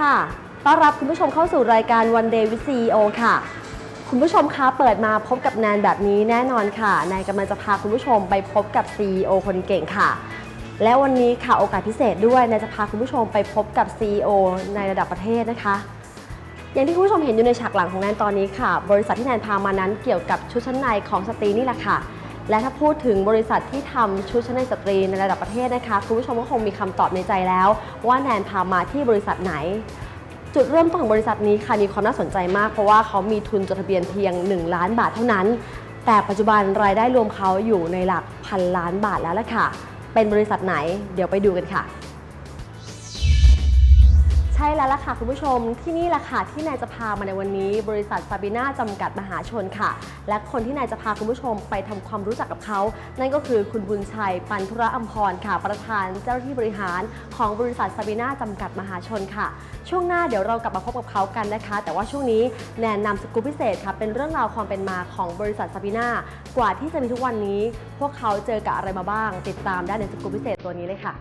ค่ะ ต้อนรับคุณผู้ชมเข้าสู่รายการ One Day with CEO ค่ะ คุณผู้ชมคะเปิดมาพบกับแนนแบบนี้แน่นอนค่ะ แนนกำลังจะพาคุณผู้ชมไปพบกับ CEO คนเก่งค่ะ และวันนี้ค่ะโอกาสพิเศษด้วยแนนจะพาคุณผู้ชมไปพบกับ CEO ในระดับประเทศนะคะ อย่างที่คุณผู้ชมเห็นอยู่ในฉากหลังของแนนตอนนี้ค่ะ บริษัทที่แนนพามานั้นเกี่ยวกับชุดชั้นในของสตรีนี่แหละค่ะ และถ้าพูดถึงบริษัทที่ทำชุดชั้นในสตรีในระดับประเทศนะคะคุณผู้ชมก็คงมีคำตอบในใจแล้ว ว่าแนนพามาที่บริษัทไหน จุดเริ่มต้นของบริษัทนี้ค่ะมีความน่าสนใจมาก เพราะว่าเขามีทุนจดทะเบียนเพียง 1 ล้านบาทเท่านั้น แต่ปัจจุบันรายได้รวมเขาอยู่ในหลักพันล้านบาทแล้วล่ะค่ะ เป็นบริษัทไหน เดี๋ยวไปดูกันค่ะ ช่แล้วล่ะค่ะคุณผู้ชมที่นี่แหละค่ะที่นายจะพามาในวันนี้ บริษัทซาบิน่าจำกัดมหาชนค่ะ และคนที่นายจะพาคุณผู้ชมไปทำความรู้จักกับเขา นั่นก็คือคุณบุญชัย ปันธุระอัมพรค่ะ ประธานเจ้าหน้าที่บริหารของบริษัทซาบิน่าจำกัดมหาชนค่ะ ช่วงหน้าเดี๋ยวเรากลับมาพบกับเขากันนะคะ แต่ว่าช่วงนี้แนนนำสกู๊ปพิเศษค่ะ เป็นเรื่องราวความเป็นมาของบริษัทซาบิน่ากว่าที่จะมีทุกวันนี้ พวกเขาเจอกับอะไรมาบ้าง ติดตามได้ในสกู๊ปพิเศษตัวนี้เลยค่ะ